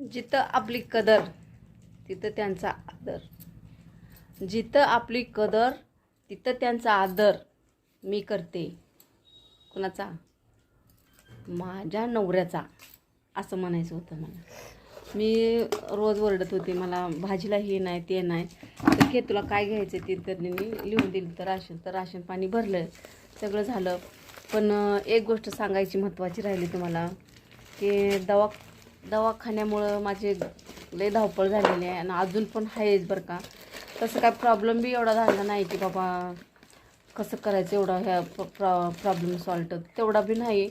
जिथं आपली कदर तिथं त्यांचा आदर. जिथं आपली कदर तिथं त्यांचा आदर मी करते. कुणाचा? माझ्या नवऱ्याचा असं म्हणायचं होतं मला. मी रोज ओरडत होते मला भाजीला हे नाही ते नाही. तर घे तुला काय घ्यायचं ते तर मी लिहून दिली तर राशन. तर राशन पाणी भरलं सगळं झालं. पण एक गोष्ट सांगायची महत्त्वाची राहिली तुम्हाला की दवा दवाखान्यामुळं माझे लय धावपळ झालेली आहे आणि अजून पण आहेच बरं का. तसं काय प्रॉब्लेम बी एवढा झाला नाही की बाबा कसं करायचं एवढा ह्या प्रॉब्लेम सॉल्ट तेवढा बी नाही.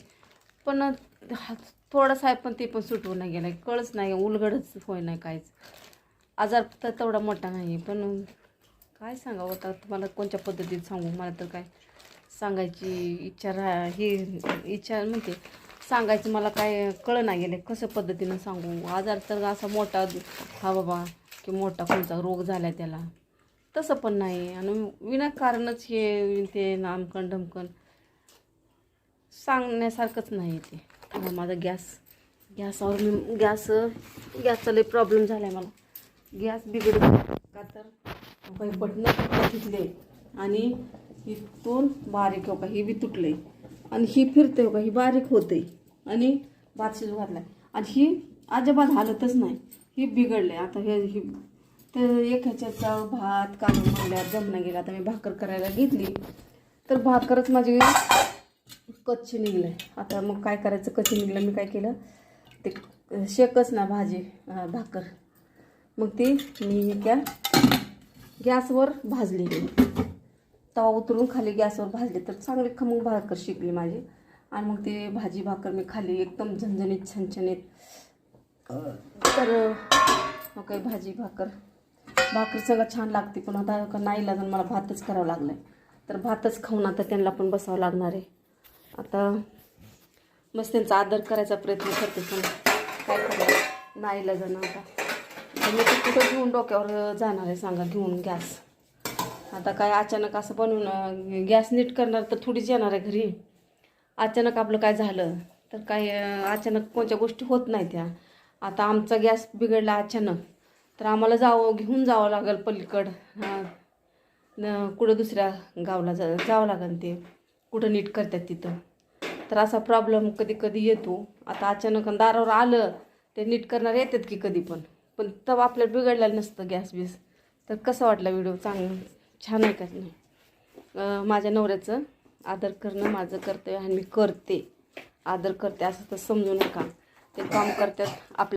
पण थोडासा आहे पण ते पण सुटवून नाही गेला कळच नाही उलगडच होय नाही काहीच. आजार तर तेवढा मोठा नाही. पण काय सांगावं आता? तुम्हाला कोणत्या पद्धतीत सांगू? मला तर काय सांगायची इच्छा राहा ही इच्छा म्हणते. सांगायचं मला काय कळ नाही गेले. कसं पद्धतीनं सांगू? आजार तर असा मोठा हा बाबा की मोठा कोणता रोग झाला आहे त्याला. तसं पण नाही. आणि विनाकारणच हे ते नामकण ढमकण सांगण्यासारखंच नाही ते. आता माझा गॅस गॅसावर मी गॅस गॅसचा लई प्रॉब्लेम झाला आहे मला. गॅस बिघडला का तर? काही बटणं तिथले आणि इथून बारीक हो का ही बी तुटले. आणि ही फिरते हो का ही बारीक होते. आणि भात शिजू घातला आणि ही अजिबात हालतच नाही. ही बिघडले आता हे ही तर एक ह्याच्याचा भात काढून म्हणल्या जमना गेला. आता मी भाकर करायला घेतली. तर भाकरच माझी कच्ची निघलं आता मग काय करायचं? कच्ची निघलं मी काय केलं? ते शेकच ना भाजी भाकर. मग ती मी त्या गॅसवर भाजली. गेली तवा उतरून खाली गॅसवर भाजली तर चांगली खमंग भाकर शिकली माझी. आणि मग ते भाजी भाकर मी खाली एकदम झणझणीत छणछणीत. तर मग काही भाजी भाकर. भाकर सगळं छान लागते पण आता का नाही लागून मला भातच करावं लागलं आहे तर भातच खाऊन आता त्यांना पण बसावं लागणार आहे. आता मस्त त्यांचा आदर करायचा प्रयत्न करते पण काय करायचं नाही लागणं आता. मी ते कुठं घेऊन डोक्यावर जाणार आहे सांगा घेऊन गॅस. आता काय अचानक असं बनवून गॅस नीट करणार तर थोडीच येणार आहे घरी. अचानक आपलं काय झालं तर काय अचानक कोणत्या गोष्टी होत नाही त्या. आता आमचा गॅस बिघडला अचानक. तर आम्हाला जावं घेऊन जावं लागेल पलीकडं. न कुठं दुसऱ्या गावला जा जावं लागेल ते. कुठं नीट करतात तिथं. तर असा प्रॉब्लेम कधी कधी येतो. आता अचानक दारावर आलं ते नीट करणार येतात की कधी पण. पण तब आपल्याला बिघडलेलं नसतं गॅस बीस तर कसं वाटला व्हिडिओ चांगलं? छान आहे का नाही? माझ्या नवऱ्याचं आदर करणं माझं कर्तव्य आहे आणि मी करते. आदर करते असं तर समजू नका. ते काम करतात आपल्या